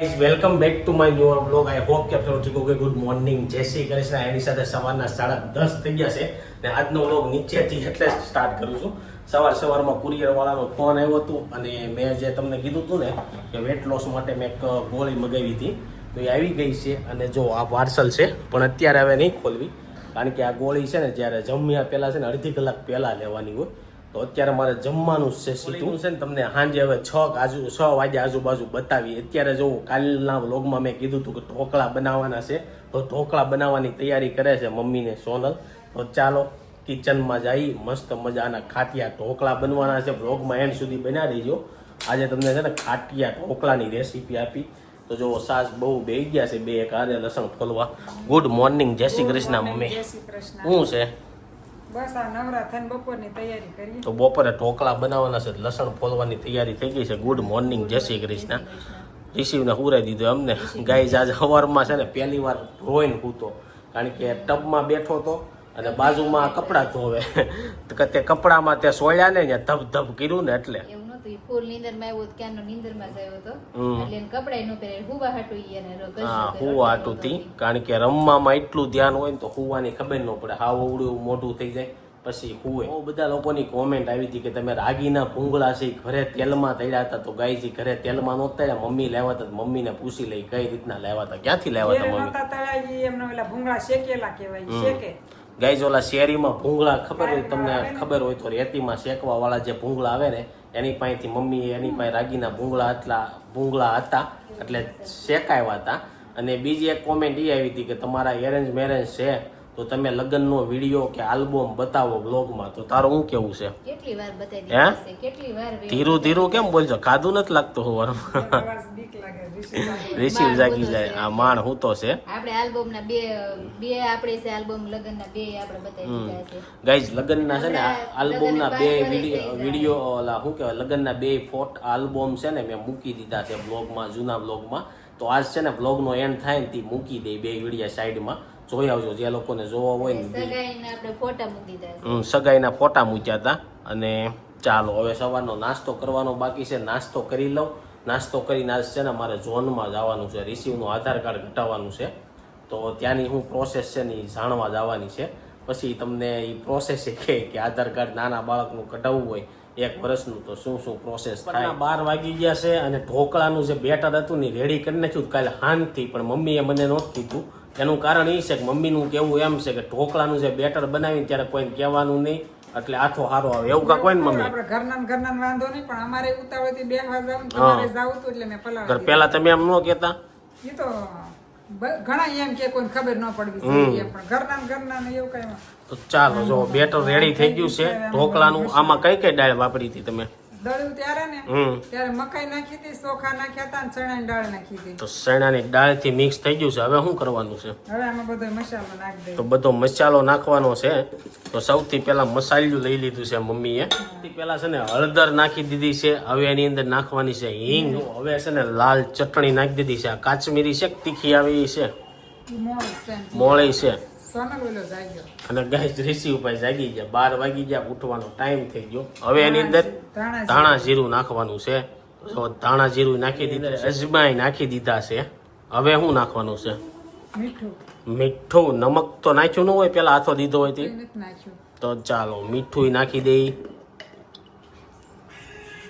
Welcome back to my new blog I hope કે તમે ઠીક ઓકે ગુડ મોર્નિંગ જય શ્રી કૃષ્ણ. એની સાથે સવારના સાડા દસ થઈ ગયા છે ને આજનો બ્લોગ નીચેથી એટલે સ્ટાર્ટ કરું છું. સવાર સવારમાં કુરિયરવાળાનો ફોન આવ્યો હતો અને મેં જે તમને કીધું હતું ને કે વેટ લોસ માટે મેં એક ગોળી મગાવી હતી. તો એ આવી ગઈ છે અને જો આ પાર્સલ છે, પણ અત્યારે હવે નહીં ખોલવી. કારણ કે આ ગોળી છે ને જ્યારે જમ્યા પહેલાં છે ને અડધી કલાક પહેલાં લેવાની હોય. તો અત્યારે મારે જમવાનું છે સીધું. છે ને તમને સાંજે હવે છ આજુ છ વાગે આજુબાજુ બતાવી. અત્યારે જો કાલના વ્લોગમાં મેં કીધું હતું કે ઢોકળા બનાવવાના છે. તો ઢોકળા બનાવવાની તૈયારી કરે છે મમ્મીને સોનલ. તો ચાલો કિચનમાં જઈ મસ્ત મજાના ખાટિયા ઢોકળા બનવાના છે. વ્લોગમાં એન્ડ સુધી બના દેજો આજે તમને છે ને ખાટિયા ઢોકળાની રેસીપી આપી. તો જો સાસ બહુ બે ગયા છે બે એક આને લસણ ફોલવા. ગુડ મોર્નિંગ જય શ્રી કૃષ્ણ મમ્મી. શું છે? બસ આ નવરા થઈને બપોરની તૈયારી કરીએ. તો બપોરે ઢોકળા બનાવવાના છે લસણ ફોલવાની તૈયારી થઈ ગઈ છે. ગુડ મોર્નિંગ જય શ્રી કૃષ્ણ. રિસીવને હુરાઈ દીધો અમને ગાય આજે સવારમાં છે ને પહેલી વાર રોઈને હૂતો કારણ કે ટબમાં બેઠો હતો અને બાજુમાં કપડાં ધોવે. તો તે કપડામાં તે સોળ્યા ને ત્યાં ધબ ધબ કર્યું ને એટલે. ઈ ફૂલ નીંદરમાં આવ્યો તો ક્યાંનો નીંદરમાં જ આવ્યો હતો. એટલે એને કપડાય નો પહેરે હુવા હાટું ઈ એને રો- હા હુવા હાટું આટું કારણ કે રમવામાં એટલું ધ્યાન હોય ને તો હુવાની ખબર ન પડે. હાવ અવડું મોઢું થઈ જાય પછી હુએ બહુ બધા લોકોની કોમેન્ટ આવી હતી કે તમે રાગીના ભૂંગળા છે ઘરે તેલમાં તળ્યા હતા તો ગાયજી ઘરે તેલમાં નહોતા તળ્યા મમ્મી લાવ્યા હતા તો મમ્મીને પૂછી લઈ કઈ રીતના લાવ્યા હતા ક્યાંથી લાવ્યા હતા મમ્મી? એમને ભૂંગળા શેકેલા કહેવાય શેકે. ગાઈઝ ઓલા શેરીમાં ભૂંગળા ખબર હોય તમને ખબર હોય તો રેતીમાં શેકવા વાળા જે ભૂંગળા આવે ને એની પાસેથી મમ્મી એની પાસે રાગીના ભૂંગળા એટલા ભૂંગળા હતા, એટલે શેકાવ્યા હતા. અને બીજી એક કોમેન્ટ એ આવી હતી કે તમારા એરેન્જ મેરેજ છે. તો તમે લગ્નનો વીડિયો કે આલ્બમ બતાવો બ્લોગમાં તો તારું શું કેવું છે? કેટલી વાર બતાવી હે? કેટલી વાર ધીરું ધીરું કેમ બોલજો? ખાધું નથી લાગતું હોવાનું. રિસીવ જાગી. જાય. આ માણ હું તો છે. આપણે આલ્બમ ના બે બે આપણે છે આલ્બમ લગન ના બે આપણે બતાવી દીધા છે. ગાઈઝ લગ્નના છે ને આલ્બમના બે વીડિયો વીડિયો ઓલા શું કહેવાય લગ્નના બે ફોટ આલ્બમ છે ને મેં મૂકી દીધા છે બ્લોગમાં જૂના બ્લોગમાં તો આજ છે ને બ્લોગનો એન્ડ થાય ને તે મૂકી દે બે વીડિયો સાઈડમાં. જોઈ આવજો જે લોકોને જોવા હોય ને તે. ફોટા મૂકી દીધા હમ, સગાઈના ફોટા મૂક્યા હતા. અને ચાલો હવે સવારનો નાસ્તો કરવાનો બાકી છે. નાસ્તો કરી લઉં. નાસ્તો કરીને આજ છે ને મારે ઝોનમાં જવાનું છે. રિસીવનું આધાર કાર્ડ ઘટાડવાનું છે. તો ત્યાંની હું પ્રોસેસ છે ને એ જાણવા જવાની છે. પછી તમને એ પ્રોસેસ એ કહે કે આધાર કાર્ડ નાના બાળકનું કઢાવવું હોય એક વર્ષનું તો શું શું પ્રોસેસ થાય? બાર વાગી ગયા છે અને ઢોકળાનું જે બેટર હતું ને રેડી કરી નાખ્યું કાલે હાનથી પણ મમ્મીએ મને નહોતું કીધું. એનું કારણ એ છે કે મમ્મીનું કેવું એમ છે કે ઢોકળાનું જે બેટર બનાવી ત્યારે કોઈને કહેવાનું નહીં એટલે આથો હારો આવે. એવું કાંઈ કોઈ ને મમ્મી? આપણે ઘરના ઘરના વાંધો નહીં પણ અમારે ઉતાવળથી બે જાવ તમારે જાવું હતું એટલે મેં પલાવ ઘર પેલા તમે એમ ન કહેતા? એ તો ઘણા એમ કે કોઈને ખબર ન પડવી પણ ઘરના ઘરના એવું કઈ તો ચાલો જો બેટર રેડી થઈ ગયું છે ઢોકળાનું આમાં કઈ કઈ દાળ વાપરી હતી તમે? દળ્યું ત્યારે ને ત્યારે મકાઈ નાખી હતી ચોખા નાખ્યા હતા અને ચણાની દાળ નાખી હતી. તો ચણાની દાળથી મિક્સ થઈ ગયું છે. હવે શું કરવાનું છે? હવે આમાં બધો મસાલો નાખી દઈએ. તો બધો મસાલો નાખવાનો છે. તો સૌથી પહેલા મસાલિયું લઈ લીધું છે મમ્મીએ. સૌથી પહેલા છે ને હળદર નાખી દીધી છે. હવે એની અંદર નાખવાની છે હિંગ. હવે છે ને લાલ ચટણી નાખી દીધી છે. આ કાશ્મીરી છે તીખી આવી છે. મોળી છે. અને ગાય રિસીવ ઉપર જાગી ગયા. બાર વાગી ગયા ઉઠવાનો ટાઈમ થઈ ગયો. હવે એની અંદર ધાણા જીરું નાખવાનું છે. તો ધાણા જીરું નાખી દીધા અજમાઈ નાખી દીધા છે. હવે શું નાખવાનું છે? મીઠું. મીઠું. નમક તો નાખ્યું ન હોય પેલા હાથો દીધો હોય તો. ચાલો મીઠું નાખી દઈ.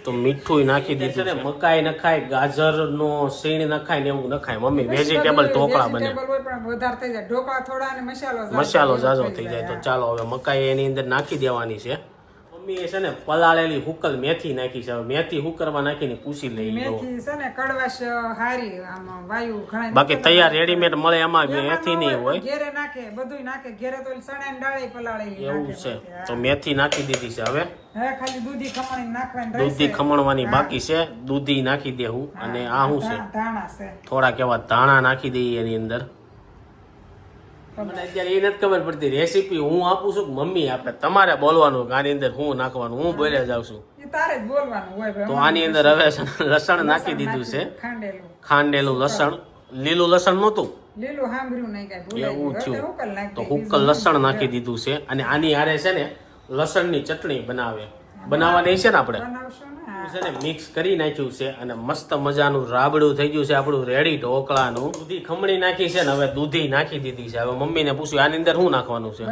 તો મીઠું નાખી દીધું છે મકાઈ નખાય ગાજર નો સીણ નખાય ને એવું નખાય મમ્મી વેજીટેબલ ઢોકળા બને. વેજીટેબલ હોય પણ વધારે થઈ જાય. ઢોકળા થોડા મસાલો ઝાઝો થઈ જાય. તો ચાલો હવે મકાઈ એની અંદર નાખી દેવાની છે. મમ્મીએ છે ને પલાળેલી હુકલ મેથી નાખી છે. હવે મેથી હુકરમાં નાખીને પૂછી લઈ લો. મેથી છે ને કડવાશ હારી આમાં વાયુ ઘણા બાકી તૈયાર રેડીમેડ મળે એમાં મેથી નહીં હોય ઘેરે નાખે બધું નાખે. ઘેરે તો ચણા ડાળે પલાળે એવું છે. તો મેથી નાખી દીધી છે હવે. દૂધી ખમણી નાખવાની દૂધી રહેશે ખમણવાની બાકી છે. દૂધી નાખી દેવું અને આ શું છે? થોડા કેવા થોડાક એવા ધાણા નાખી દઈએ એની અંદર. મને અત્યારે એ નથી ખબર પડતી રેસીપી હું આપું છું મમ્મી આપે? તમારે બોલવાનું કે આની અંદર હું નાખવાનું? હું બોલ્યા જાઉં છું. તારે બોલવાનું તો આની અંદર હવે લસણ નાખી દીધું છે. ખાંડેલું. ખાંડેલું લસણ. લીલું લસણ નહોતું? લીલું સાંભળ્યું નહીં કાંઈ એવું. થયું. હુકલ તો હુક્કલ લસણ નાખી દીધું છે. અને આની હારે છે ને લસણની ચટણી બનાવે. બનાવવાની છે ને આપણે? છે ને મિક્સ કરી નાખ્યું છે અને મસ્ત મજાનું રાબડું થઈ ગયું છે આપણું રેડી ઢોકળાનું દૂધી ખમણી નાખી છે ને હવે દૂધી નાખી દીધી છે. હવે મમ્મીને પૂછ્યું આની અંદર શું નાખવાનું છે?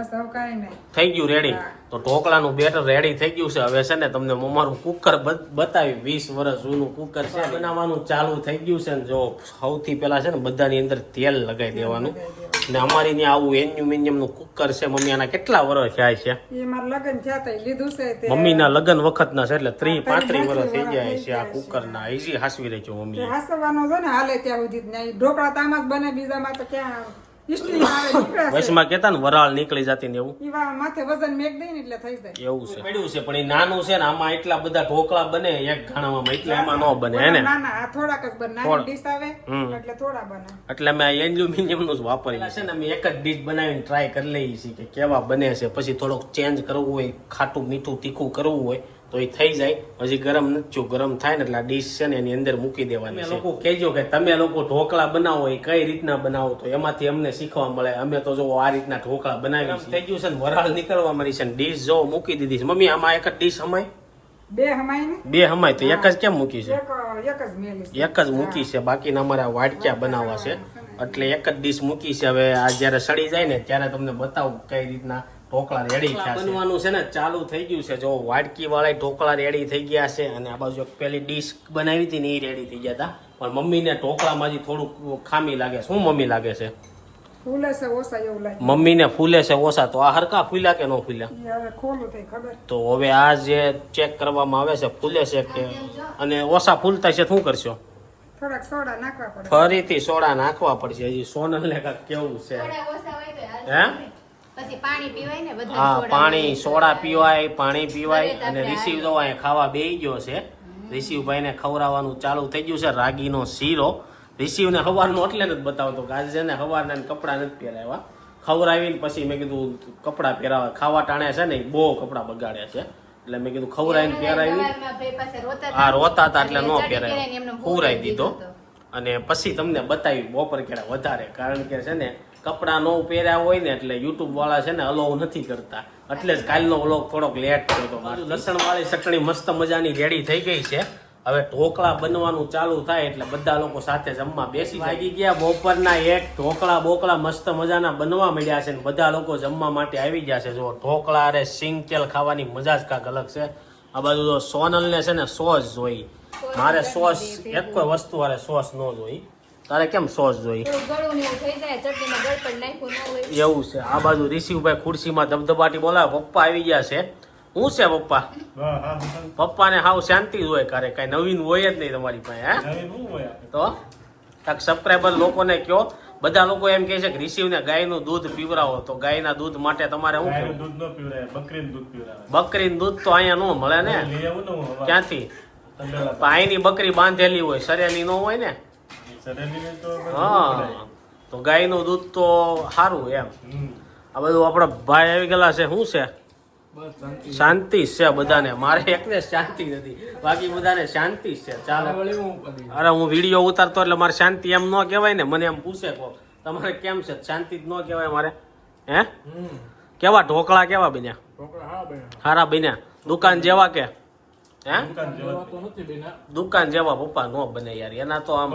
થઈ ગયું રેડી તો ઢોકળાનું બેટર રેડી થઈ ગયું છે. હવે છે ને તમને અમારું કુકર બતાવી વીસ વર્ષ જૂનું કુકર છે. બનાવવાનું ચાલુ થઈ ગયું છે ને જો સૌથી પહેલા છે ને બધાની અંદર તેલ લગાવી દેવાનું. ને અમારી ત્યાં આવું એન્યુમિનિયમનું કુકર છે મમ્મી આના કેટલા વર્ષ થાય છે? એ મારા લગ્ન થયા તા લીધું છે તે. મમ્મીના લગ્ન વખતના છે એટલે ત્રીસ પાંત્રીસ વર્ષ થઈ જાય છે. આ કુકરના ઈઝી હાસવી રહી છે મમ્મી હાસવાનો છે ને હાલે ત્યાં સુધી ઢોકળા તામાં જ બને બીજામાં તો ક્યાં કેતા ને વરાળ નીકળી જતી ને એવું. માથે વજન મેક દઈ ને એટલે થઈ જાય. એવું છે. પડ્યું છે પણ એ નાનું છે ને આમાં એટલા બધા ઢોકળા બને એક ઘાણામાં એટલે એમાં ન બને હે ને? ના ના આ થોડાક જ બને. ડીશ આવે એટલે થોડા બને. એટલે અમે એલ્યુમિનિયમનું જ વાપરીએ છે ને અમે એક જ ડીશ બનાવીને ટ્રાય કરી લઈએ છીએ કે કેવા બને છે. પછી થોડોક ચેન્જ કરવું હોય ખાટું મીઠું તીખું કરવું હોય તો એ થઈ જાય. હજી ગરમ નથી. ગરમ થાય ને એટલે આ ડીશ છે ને એની અંદર મૂકી દેવાની છે. લોકો કહેજો કે તમે લોકો ઢોકળા બનાવો એ કઈ રીતના બનાવો તો એમાંથી અમને શીખવા મળે. અમે તો જો આ રીતના ઢોકળા બનાવી થઈ ગયું છે ને વરાળ નીકળવા મળી છે ને ડીશ જો મૂકી દીધી છે. મમ્મી આમાં એક જ ડીશ અમાય બે હમાય બે હમાય તો એક જ કેમ મૂકી છે? એક એક જ છે. એક જ મૂકી છે. બાકીના અમારે વાટક્યા બનાવવા છે. એટલે એક જ ડીશ મૂકી છે. હવે આ જ્યારે સડી જાય ને ત્યારે તમને બતાવું કઈ રીતના ઢોકળા રેડી થયા છે. બનવાનું છે ને ચાલુ થઈ ગયું છે. જો વાડકી વાળા ઢોકળા રેડી થઈ ગયા છે અને આ બાજુ પેલી ડીશ બનાવી હતી ને એ રેડી થઈ ગયા હતા. પણ મમ્મીને ઢોકળામાં હજી થોડુંક ખામી લાગે શું મમ્મી લાગે છે? ફૂલે છે ઓછા એવું લાગે. મમ્મીને ફૂલે છે ઓછા. તો આ હરકા ફૂલ્યા કે ન ફૂલ્યા? તો હવે આ જે ચેક કરવામાં આવે છે ફૂલે છે કે? અને ઓછા ફૂલતા છે શું કરશો? થોડાક સોડા નાખવા પડે. ફરીથી સોડા નાખવા પડશે. હજી સોનલ ને કેવું છે? હે? હા પાણી સોડા પીવાય પાણી પીવાય અને રિસીવ તો અહીંયા ખાવા બેહી ગયો છે. રિસીવભાઈ ને ખવડાવવાનું ચાલુ થઈ ગયું છે રાગીનો શીરો. રિસીવ ને હવારનો એટલે નથી બતાવતો કે આજે છે ને હવારના ને કપડાં નથી પહેરાવ્યા. ખવડાવીને પછી મેં કીધું કપડાં પહેરાવા. ખાવા ટાણે છે ને બહુ કપડાં બગાડે છે. એટલે મેં કીધું ખવડાવીને પહેરાવી. હા રોતા હતા એટલે ન પહેરાય. ખવડાવી દીધો. અને પછી તમને બતાવી બપોર કેળા વધારે. કારણ કે છે ને કપડાં નો પહેર્યા હોય ને એટલે યુટ્યુબ વાળા છે ને અલાઉ નથી કરતા. એટલે જ કાલનો વ્લોગ થોડોક લેટ થયો હતો. લસણ વાળી ચટણી મસ્ત મજાની રેડી થઈ ગઈ છે. હવે ઢોકળા બનવાનું ચાલુ થાય એટલે બધા લોકો સાથે જમવા બેસી લાગી ગયા બપોરના એક. ઢોકળા બોકળા મસ્ત મજાના બનવા મળ્યા છે ને બધા લોકો જમવા માટે આવી ગયા છે. જો ઢોકળા અરે સિંગ તેલ ખાવાની મજા જ કાંક અલગ છે. આ બાજુ જો સોનલ ને છે ને સોસ જોઈ. મારે સોસ એક કોઈ વસ્તુ અરે સોસ ન જોઈ. તારે કેમ સોસ જોઈ થોડું ગળું ને એવું થઈ જાય ચટણીમાં ગળપણ નાખ્યું ન હોય. એવું છે. આ બાજુ ઋષિભાઈ ખુરશીમાં ધબધબાટી બોલાવે પપ્પા આવી ગયા છે. શું છે પપ્પા? પપ્પાને હાવ શાંતિ જ હોય કરે કઈ નવીન હોય જ નહીં તમારી પાસે હે? તો? કાંક સબસ્ક્રાઈબર લોકોને કયો. બધા લોકો એમ કહે છે કે રિસીવને ગાયનું દૂધ પીવરાવો તો ગાયના દૂધ માટે તમારે શું દૂધ ન બકરીનું દૂધ પીવડાવે. બકરીનું દૂધ તો અહીંયા ન મળે ને? હું. ક્યાંથી? અહીંની બકરી બાંધેલી હોય સરેલી ન હોય ને? હા. તો ગાયનું દૂધ તો સારું એમ. આ બધું આપણા ભાઈ આવી ગયેલા છે. શું છે? શાંતિ. છે બધાને. મારે એકને શાંતિ નથી. બાકી બધાને શાંતિ છે. ચાલો. અરે હું વીડિયો ઉતારતો એટલે મારે શાંતિ એમ ન કહેવાય ને. મને એમ પૂછે કો તમારે કેમ છે? શાંતિ જ ન કહેવાય મારે. હે? કેવા ઢોકળા કેવા બન્યા? સારા બન્યા. દુકાન જેવા કે? દુકાન જેવા દુકાન જેવા પપ્પા નો બને યાર. એના તો આમ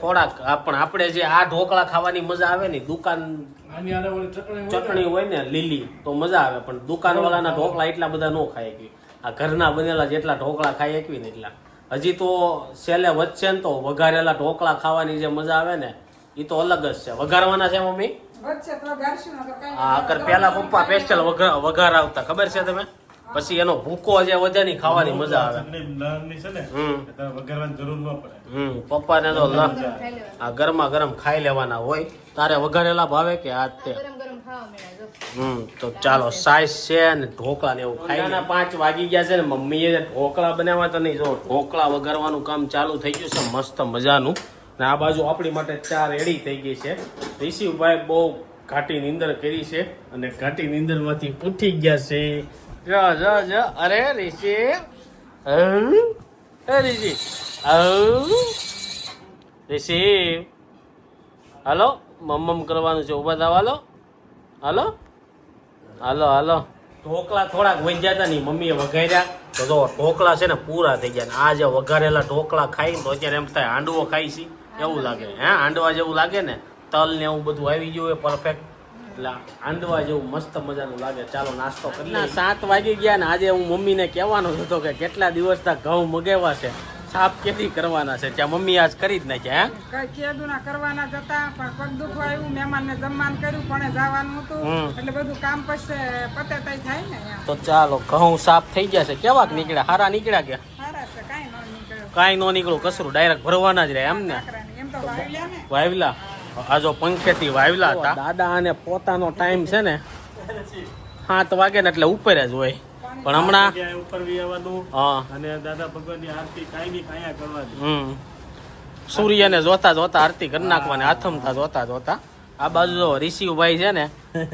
થોડાક પણ આપણે જે આ ઢોકળા ખાવાની મજા આવે ને દુકાન ચટણી હોય ને. લીલી તો મજા આવે. પણ દુકાન વાળાના ઢોકળા એટલા બધા ન ખાય કે. આ ઘરના બનેલા જેટલા ઢોકળા ખાઈ એકવી ને એટલા. હજી તો છેલ્લે વચ્ચે ને તો વઘારેલા ઢોકળા ખાવાની જે મજા આવે ને એ તો અલગ જ છે. વઘારવાના છે મમ્મી? અગર પેલા પપ્પા સ્પેશિયલ વઘાર આવતા. ખબર છે તમે પછી એનો ભૂકો જે વધે નહીં ખાવાની મજા આવે. પપ્પા લણની ને હમ. એ તારે વઘારવાની જરૂર ન પડે. હમ પપ્પાને તો. આ ગરમા ગરમ ખાઈ લેવાના હોય. તારે વઘારેલા ભાવે કે આ તે? ગરમ ગરમ ખાવા મળ્યા જો. હમ તો ચાલો સાઈઝ છે ને ઢોકળા ને એવું ખાઈ પાંચ વાગી ગયા છે ને મમ્મીએ ઢોકળા બનાવ્યા તો નહીં જો ઢોકળા વઘારવાનું કામ ચાલુ થઈ ગયું છે મસ્ત મજાનું. ને આ બાજુ આપણી માટે ચા રેડી થઈ ગઈ છે. ઋષિભાઈ બહુ ઘાટી નીંદર કરી છે અને ઘાટી નીંદરમાંથી ઉઠી ગયા છે. જો જો જો. અરે ઋષિ? એ ઋષિ? ઋષિ. હાલો મમ્મમ કરવાનું છે. ઊભા થવા હાલો. હાલો. હાલો હાલો. ઢોકળા થોડાક વંજ્યા હતા નહીં. મમ્મીએ વઘાર્યા. તો જો ઢોકળા છે ને પૂરા થઈ ગયા. આ જે વઘારેલા ઢોકળા ખાઈ તો અત્યારે એમ થાય હાંડવો ખાઈ છી એવું લાગે. હે? હાંડવા જેવું લાગે ને. તલ ને એવું બધું આવી ગયું હોય પરફેક્ટ એટલે હાંડવા જેવું મસ્ત મજાનું લાગે. ચાલો નાસ્તો કરી ના સાત વાગી ગયા ને આજે હું મમ્મીને કહેવાનો જ હતો કે કેટલા દિવસના ઘઉં મગાવ્યા છે. સાફ કેદી કરવાના છે? ત્યાં મમ્મી આજ કરી જ નાખ્યા હે? કઈ કેદુના કરવાના જતા પણ પગ દુખવા આવ્યું મહેમાનને જમવાનું કર્યું પણ જવાનું હતું. એટલે બધું કામ પછી પતે તઈ થાય ને તો ચાલો ઘઉં સાફ થઈ ગયા છે. કેવાક નીકળ્યા? હારા નીકળ્યા છે કાંઈ ન નીકળ્યો. નો કસરું ડાયરેક્ટ ભરવાના જ રહે એમ ને? એમ તો વાવ્યા ને. વાવલા આ જો પંખેથી વાવેલા હતા. દાદા અને પોતાનો ટાઈમ છે ને સાત વાગે ને એટલે ઉપર જ હોય. પણ હમણાં ઉપર બી આવવાનું હા. અને દાદા ભગવાનની આરતી કાંઈ બી કાંયા કરવાની હમ. સૂર્યને જોતા જોતા આરતી કરી નાખવાની આથમતા જોતા જોતા. આ બાજુ જો ઋષિભાઈ છે ને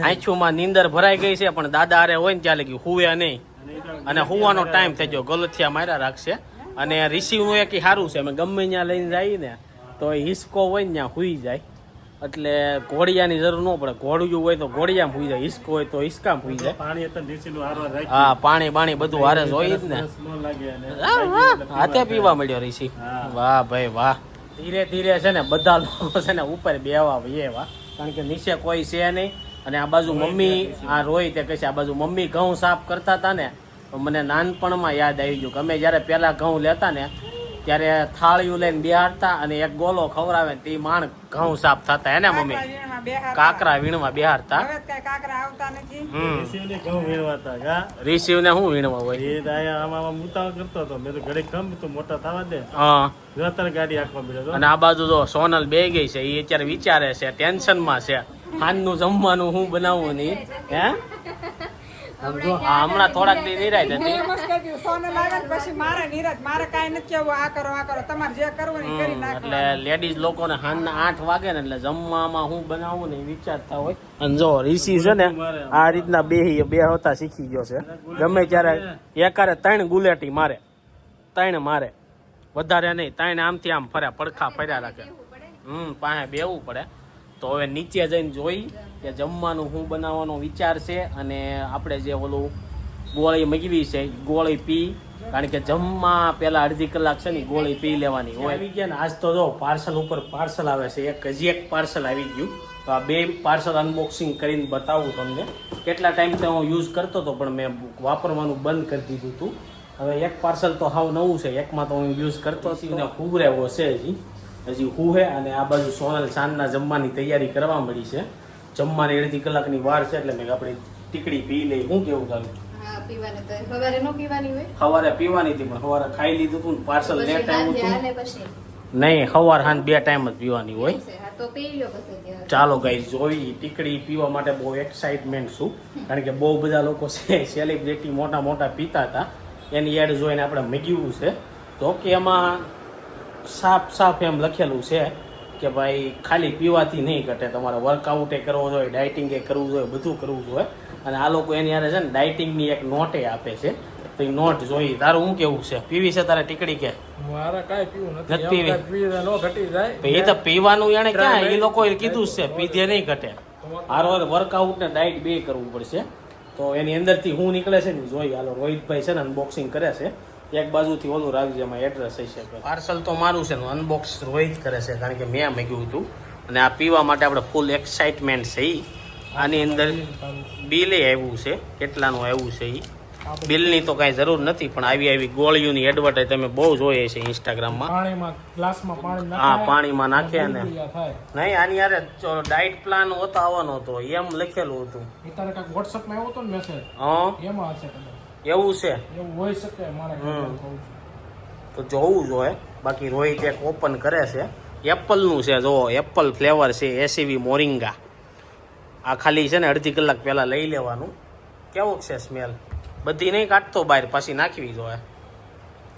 આંછુમાં નીંદર ભરાઈ ગઈ છે પણ દાદા આરે હોય ને ત્યાં લગી હુવે નહીં. અને હુવાનો ટાઈમ થઈ ગયો ગલથિયા માર્યા રાખશે. અને રિસીવનું એક સારું છે અમે ગમે ત્યાં લઈને જઈએ ને તો એ હિસકો હોય ને ત્યાં હુઈ જાય. એટલે ઘોડિયાની જરૂર ન પડે. ઘોડિયું હોય તો ઘોડિયામાં ભૂઈ જાય હિસકો હોય તો હિસકામાં ભૂઈ જાય. પાણી હા પાણી બાણી બધું હારે જ હોય જ ને. હાથે પીવા મળ્યો ઋષિ. વાહ ભાઈ વાહ. ધીરે ધીરે છે ને બધા લોકો છે ને ઉપર બેવા એવા કારણ કે નીચે કોઈ છે નહીં. અને આ બાજુ મમ્મી આ રોય તે કહે છે આ બાજુ મમ્મી ઘઉં સાફ કરતા હતા ને. મને નાનપણમાં યાદ આવી ગયું કે અમે જ્યારે પહેલા ઘઉં લેતા ને ત્યારે થાળીઓ લઈને બિહારતા અને એક ગોલો ખવડાવે ને તે માણ ઘઉં સાફ થતા એને મમ્મી? કાકરા વીણમાં બેહારતા. રિસીવ ને શું વીણવા હોય? એ દાયા આમાં આમાં ઉતાવળ કરતો હતો. મેં તો ઘડીક ગમ તો મોટા થવા દે. હા. ગતર અત્યારે ગાડી આખવા મળ્યો અને આ બાજુ જો સોનલ બે ગઈ છે એ અત્યારે વિચારે છે ટેન્શનમાં છે. હાનનું જમવાનું હું બનાવવું નહીં હે? સમજો હા હમણાં થોડાક દી હતી એટલે લેડીઝ લોકોને હાનના આઠ વાગે ને એટલે જમવામાં હું બનાવું ને વિચારતા હોય. અને જો ઋષિ છે ને આ રીતના બે બે હોતા શીખી ગયો છે. ગમે ત્યારે એકારે ત્રણ ગુલેટી મારે ત્રણ મારે. વધારે નહીં ત્રણ આમથી આમ ફર્યા પડખા ફર્યા રાખે. હમ પાસે બેવું પડે. તો હવે નીચે જઈને જોઈ કે જમવાનું શું બનાવવાનો વિચાર છે અને આપણે જે ઓલું ગોળી મગવી છે ગોળી પી કારણ કે જમવા પહેલાં અડધી કલાક છે ને ગોળી પી લેવાની હોય. આવી ગયા ને આજ તો જો પાર્સલ ઉપર પાર્સલ આવે છે એક હજી એક પાર્સલ આવી ગયું. તો આ બે પાર્સલ અનબોક્સિંગ કરીને બતાવું તમને. કેટલા ટાઈમથી હું યુઝ કરતો હતો પણ મેં વાપરવાનું બંધ કરી દીધું હતું. હવે એક પાર્સલ તો હાવ નવું છે એકમાં તો હું યુઝ કરતો હતી ને ખૂબ રહેવો છે હજી. હજી હું હે અને આ બાજુ સોનલ સાંજના જમવાની તૈયારી કરવા મળી છે. જમવાની અડધી કલાકની વાર છે એટલે મેં આપણે ટીકડી પી લઈ હું કેવું તો સવારે પીવાની હતી પણ સવારે ખાઈ લીધું હતું પાર્સલ લેટ આવ્યું હતું નહીં સવાર હાન બે ટાઈમ જ પીવાની હોય. ચાલો ગાઈ જોઈ ટીકડી પીવા માટે બહુ એક્સાઇટમેન્ટ છું. કારણ કે બહુ બધા લોકો છે સેલિબ્રિટી મોટા મોટા પીતા હતા. એની એડ જોઈને આપણે મગ્યું છે. તો કે એમાં સાફ સાફ એમ લખેલું છે કે ભાઈ ખાલી પીવાથી નહીં ઘટે. તમારે વર્કઆઉટ એ કરવો જોઈએ ડાયટિંગ એ કરવું જોઈએ બધું કરવું જોઈએ. અને આ લોકો એની યારે છે ને ડાયટિંગની એક નોટે આપે છે. તો એ નોટ જોઈ તારું શું કેવું છે? પીવી છે તારે ટીકડી કે? મારે કાંઈ પીવું નથી. પીવી? ઘટી જાય. એ તો પીવાનું એને ક્યાં? એ લોકોએ કીધું છે પીધે નહીં ઘટે. હારો વર્કઆઉટ ને ડાયટ બે કરવું પડશે. તો એની અંદરથી હું નીકળે છે ને જોઈ હાલો રોહિતભાઈ છે ને અનબોક્સિંગ કરે છે. એક બાજુથી ઓલું રાખજો એમાં એડ્રેસ હશે પાર્સલ તો મારું છે ને અનબોક્સ રોહિત કરે છે કારણ કે મેં મેગ્યું હતું. અને આ પીવા માટે આપણે ફૂલ એક્સાઇટમેન્ટ છે એ આની અંદર બિલે આવ્યું છે કેટલાનું આવ્યું છે એ બિલની તો કાંઈ જરૂર નથી પણ આવી આવી ગોળીઓની એડવર્ટાઈઝ તમે બહુ જોઈએ છે ઇન્સ્ટાગ્રામમાં હા પાણીમાં નાખ્યા ને નહીં આની યારે ડાયટ પ્લાન હોતો આવવાનો હતો એમ લખેલું હતું. વોટ્સઅપમાં આવ્યો હતો ને મેસેજ હા. એમાં હશે એવું છે? એવું હોઈ શકે મારે તો જોવું જોઈએ બાકી રોહિત એક ઓપન કરે છે. એપલનું છે જો એપલ ફ્લેવર છે એસીવી મોરિંગા. આ ખાલી છે ને અડધી કલાક પહેલાં લઈ લેવાનું. કેવું છે સ્મેલ બધી નહીં કાઢતો બહાર પાછી નાખવી જોઈએ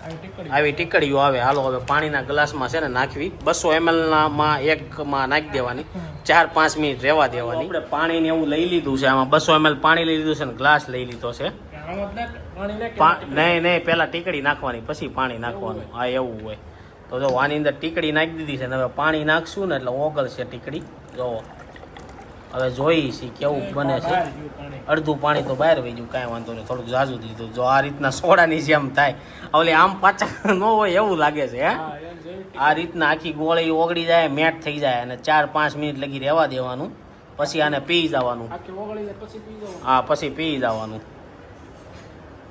આવી ટીકડી ટીકડીઓ આવે. હાલો હવે પાણીના ગ્લાસમાં છે ને નાખવી. બસો માં એકમાં નાખી દેવાની. ચાર પાંચ મિનિટ રહેવા દેવાની. આપણે પાણીને એવું લઈ લીધું છે. આમાં બસો એમએલ પાણી લઈ લીધું છે ને ગ્લાસ લઈ લીધો છે. નહીં નહીં પહેલા ટીકડી નાખવાની પછી પાણી નાખવાનું. આ એવું હોય. તો જો આની અંદર ટીકડી નાખી દીધી છે ને હવે પાણી નાખશું ને એટલે ઓગળશે ટીકડી. જો હવે જોઈ છે કેવું બને છે. અડધું પાણી તો બહાર વહી ગયું કાંઈ વાંધો નહીં થોડુંક ઝાઝું દીધું. જો આ રીતના સોડાની જેમ થાય. ઓલી આમ પાછા ન હોય એવું લાગે છે હે? હા, જેવી આ રીતના આખી ગોળી ઓગળી જાય મેટ થઈ જાય અને ચાર પાંચ મિનિટ લગી રહેવા દેવાનું. પછી આને પી જવાનું. જવું હા પછી પી જવાનું અને સોડામાં થાય એવું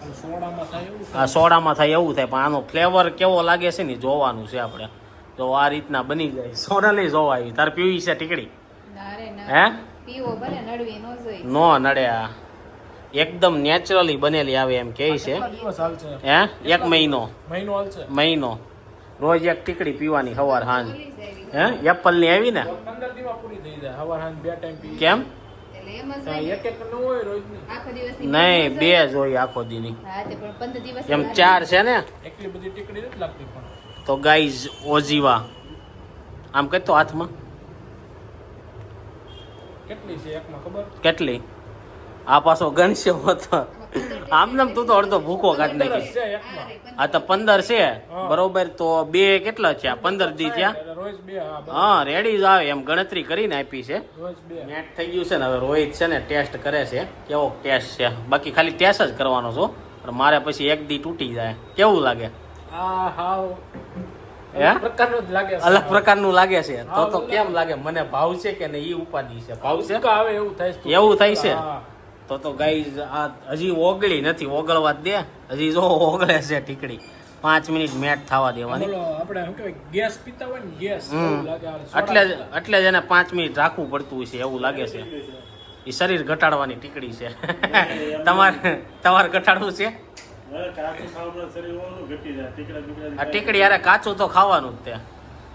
આ સોડામાં થાય એવું થાય પણ આનો ફ્લેવર કેવો લાગે છે ને જોવાનું છે આપણે. તો આ રીતના બની જાય. સોડા લઈ જોવા આવી તારે પીવી છે ટીકડી? ના. હે? ના પીવો ભલે નડવી ન જોઈ નો નડે આ. એકદમ નેચરલી બનેલી આવે એમ કે છે. કેટલા દિવસ હાલશે હે? એક મહિનો. મહિનો મહિનો. રોજ એક ટીકડી પીવાની સવાર સાંજ હે? એપલની આવી ને? તો પંદર દિવસ પૂરી થઈ જાય. હવાર હાંજ બે ટાઈમ પી કેમ? નહીં બે જ હોય આખો દીની. હા તે પણ પંદર દિવસ એમ ચાર છે ને? એટલી બધી ટીકડી નથી લાગતી પણ. તો ગાઈઝ ઓજીવા. આમ કહેતો હાથમાં. કેટલી છે એકમાં ખબર? કેટલી? આ પાછો ગણશે હતો. આમ નામ તું તો અડધો ભૂકો કાઢ નાખી. આ તો પંદર છે. બરોબર તો બે કેટલા છે? પંદર દી બે હા રેડી જ આવે એમ ગણતરી કરીને આપી છે. મેટ થઈ ગયું છે ને હવે રોહિત છે ને ટેસ્ટ કરે છે. કેવો ટેસ્ટ છે? બાકી ખાલી ટેસ્ટ જ કરવાનો છો. પણ મારે પછી એક દી તૂટી જાય. કેવું લાગે? અલગ પ્રકારનું લાગે છે. તો તો કેમ લાગે. મને ભાવ છે કે નહીં એ ઉપાધિ છે? ભાવ છે? એવું થાય છે. તો તો ગાય આ હજી ઓગળી નથી ઓગળવા દે. હજી જો ઓગળે છે ટીકડી. પાંચ મિનિટ મેટ થવા દેવાની. આપણે શું કહેવાય ગેસ પીતા હોય ને ગેસ એવું લાગે એટલે જ એટલે જ એને પાંચ મિનિટ રાખવું પડતું હોય છે એવું લાગે છે. એ શરીર ઘટાડવાની ટીકડી છે. તમારે તમારે ઘટાડવું છે? હવે કાચું ખાવાનું શરીર ઓલું ઘટી જાય ટીકડા બીકડા આ ટીકડી યારે કાચું તો ખાવાનું જ તે.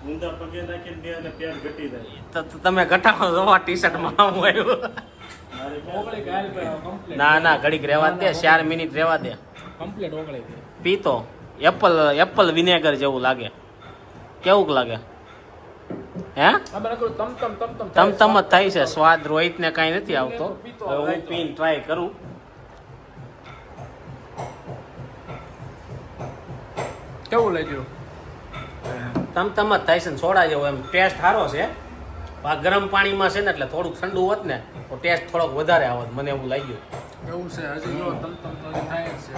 ઊંધા પગે નાખીને બે અને પેટ ઘટી જાય. તો તો તમે ઘટાડો જોવા ટી શર્ટમાં આવ્યું ના ના ઘડીક રહેવા દે ચાર મિનિટ રહેવા દે. કમ્પ્લીટ ઓગળી પીતો. એપલ એપલ વિનેગર જેવું લાગે. કેવું લાગે? હે? તમ તમ તમ તમ તમ તમ જ થાય છે. સ્વાદ રોહિત ને કઈ નથી આવતો. હું પીન ટ્રાય કરું. કેવું લાગ્યું? તમ તમ જ થાય છે ને. સોડા જેવો એમ. ટેસ્ટ સારો છે. ગરમ પાણીમાં છે ને એટલે થોડુંક ઠંડુ હોત ને તો ટેસ્ટ થોડોક વધારે આવત મને એવું લાગ્યું. એવું છે હજી જો તમ તમ તો થાય છે.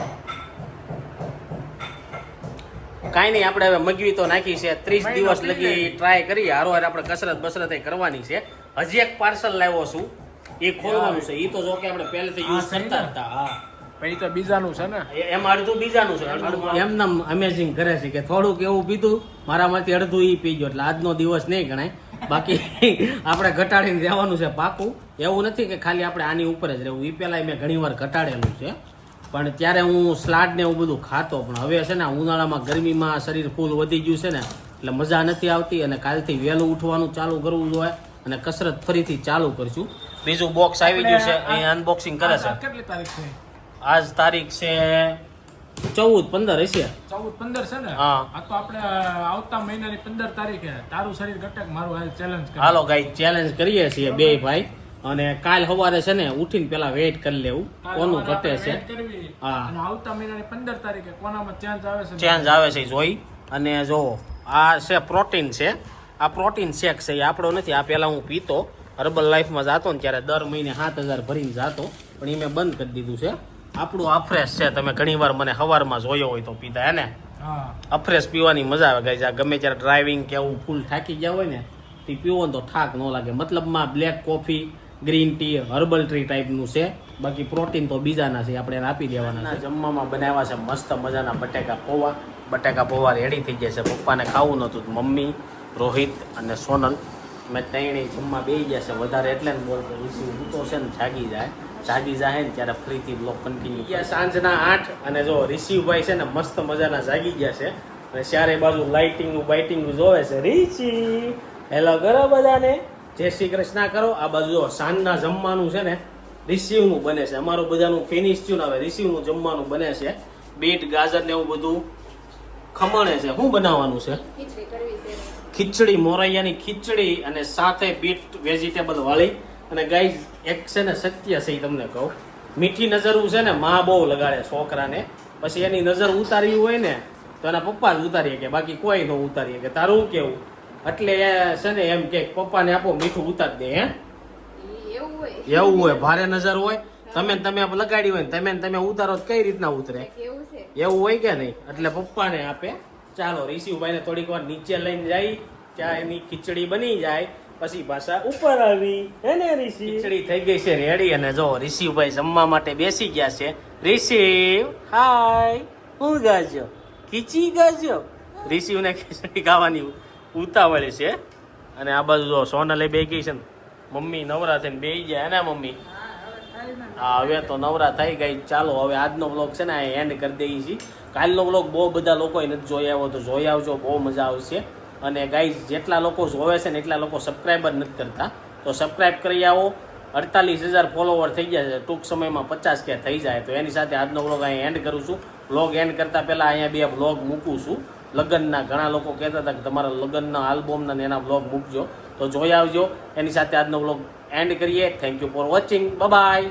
કાંઈ નહીં આપણે હવે મગવી તો નાખી છે. ત્રીસ દિવસ લગી ટ્રાય કરીએ. હારો હારે આપણે કસરત બસરત એ કરવાની છે. હજી એક પાર્સલ લાવ્યો છું. એ ખોલવાનું છે. એ તો જો કે આપણે પહેલેથી યુઝ કરતા હતા. હા. પછી તો બીજાનું છે ને. એ- એમ અડધું બીજાનું છે અડધું એમનામ અમેઝિંગ કરે છે કે થોડુંક એવું પીધું મારામાંથી અડધું એ પી ગયો એટલે આજનો દિવસ નહીં ગણાય. બાકી આપણે ઘટાડીને રહેવાનું છે પાકું. એવું નથી કે ખાલી આપણે આની ઉપર જ રહેવું. એ પહેલાં મેં ઘણીવાર ઘટાડેલું છે. પણ ત્યારે હું સ્લાડ ને એવું બધું ખાતો પણ હવે છે ને ઉનાળામાં ગરમીમાં શરીર ફૂલ વધી ગયું છે ને એટલે મજા નથી આવતી અને કાલથી વહેલું ઉઠવાનું ચાલુ કરવું જોઈએ અને કસરત ફરીથી ચાલુ કરશું. બીજું બોક્સ આવી ગયું છે એ અનબોક્સિંગ કરે છે. કેટલી તારીખ છે? આજ તારીખ છે ચૌદ પંદર હશે. ચૌદ પંદર છે ને? હા. આ તો આપણે આવતા મહિનાની પંદર તારીખે તારું શરીર ઘટક મારું હાલ ચેલેન્જ હાલો ગાઈ ચેલેન્જ કરીએ છીએ બે ભાઈ. અને કાલ સવારે છે ને ઉઠીને પેલા વેઇટ કરી લેવું. કોનું ઘટે છે? હા. આવતા મહિનાની પંદર તારીખે કોનામાં ચેન્જ આવે છે? ચેન્જ આવે છે જોઈ. અને જો આ છે પ્રોટીન છે. આ પ્રોટીન શેક છે એ આપણો નથી. આ પહેલાં હું પીતો. હર્બલ લાઈફમાં જતો ને ત્યારે દર મહિને સાત હજાર ભરીને જતો. પણ એ મેં બંધ કરી દીધું છે. આપણું અફ્રેશ છે. તમે ઘણીવાર મને સવારમાં જોયો હોય તો પીતા હે ને? હા. અફ્રેશ પીવાની મજા આવે. ગાઈઝ આ ગમે ત્યારે ડ્રાઇવિંગ કે એવું ફૂલ થાકી ગયા હોય ને તે પીવો ને તો થાક ન લાગે. મતલબમાં black coffee green tea herbal tea ટાઈપનું છે. બાકી પ્રોટીન તો બીજાના છે આપણે એને આપી દેવાના છે. જમવામાં બનાવ્યા છે મસ્ત મજાના બટેકા પૌવા. બટેકા પૌવા રેડી થઈ ગયા છે. પપ્પાને ખાવું નહોતું. મમ્મી રોહિત અને સોનલ મેં ત્રણેય જમવા બેસી ગયા છે. વધારે એટલે બોલ ઋષિ ઊંઘતો છે ને જાગી જાય. જાગી જાય ને ત્યારે ફરીથી બ્લોક કન્ટિન્યુ ગયા સાંજના આઠ અને જો રિશિવભાઈ છે ને મસ્ત મજાના જાગી ગયા છે અને ચારે બાજુ લાઇટિંગનું બાઇટિંગનું જોવે છે. રીચી હેલો કરો બધાને. જય શ્રી કૃષ્ણ કરો. આ બાજુ જો સાંજના જમવાનું છે ને રિસીવનું બને છે. અમારું બધાનું ફિનિશ થયું ને હવે રિસીવનું જમવાનું બને છે. બીટ ગાજર ને એવું બધું ખમણે છે. શું બનાવવાનું છે? ખીચડી છે. ખીચડી મોરૈયાની ખીચડી અને સાથે બીટ વેજીટેબલ વાળી અને ગાઈઝ એક છે ને સત્ય છે એ તમને કહું. મીઠી નજર છે ને મા બહુ લગાડે છોકરાને. પછી એની નજર ઉતારી હોય ને તો એના પપ્પા જ ઉતારીએ કે બાકી કોઈ ન ઉતારીએ કે તારું કેવું? એટલે એ છે ને એમ કે પપ્પાને આપો મીઠું ઉતાર દે હે? એવું હોય. ભારે નજર હોય. તમે તમે લગાડી હોય ને તમે તમે ઉતારો કઈ રીતના ઉતરે? એવું એવું હોય કે નહીં? એટલે પપ્પાને આપે ચાલો ઋષિભાઈ ને થોડીક વાર નીચે લઈને જાય ત્યાં એની ખીચડી બની જાય પછી પાછા ઉપર આવી. એને ઋષિ? ખીચડી થઈ ગઈ છે રેડી અને જો ઋષિભાઈ જમવા માટે બેસી ગયા છે. ઋષિ હાય હું ગાજો ખીચી ગાજો ઋષિને ખીચડી ખાવાની ઉતાવળે છે. અને આ બાજુ જો સોનલે બે ગઈ છે ને. મમ્મી નવરા થઈને બે ગયા. એના મમ્મી? હા, હવે તો નવરા થઈ ગઈ. ચાલો, હવે આજનો બ્લોગ છે ને એન્ડ કરી દઈએ છીએ. કાલનો વ્લોગ બહુ બધા લોકોએ નથી જોઈ આવ્યો તો જોઈ આવજો. બહુ મજા આવશે. અને ગાઈઝ જેટલા લોકો જોવે છે ને એટલા લોકો સબસ્ક્રાઈબર નથી કરતા. તો સબસ્ક્રાઈબ કરી આવો. અડતાલીસ હજાર ફોલોવર થઈ ગયા છે. ટૂંક સમયમાં પચાસ કે થઈ જાય. તો એની સાથે આજનો વ્લોગ અહીંયા એન્ડ કરું છું. વ્લોગ એન્ડ કરતાં પહેલાં અહીંયા બે વ્લોગ મૂકું છું. લગ્નના ઘણા લોકો કહેતા હતા કે તમારા લગ્નના આલ્બમના ને એના વ્લોગ મૂકજો. તો જોઈ આવજો. એની સાથે આજનો વ્લોગ એન્ડ કરીએ. Thank you for watching bye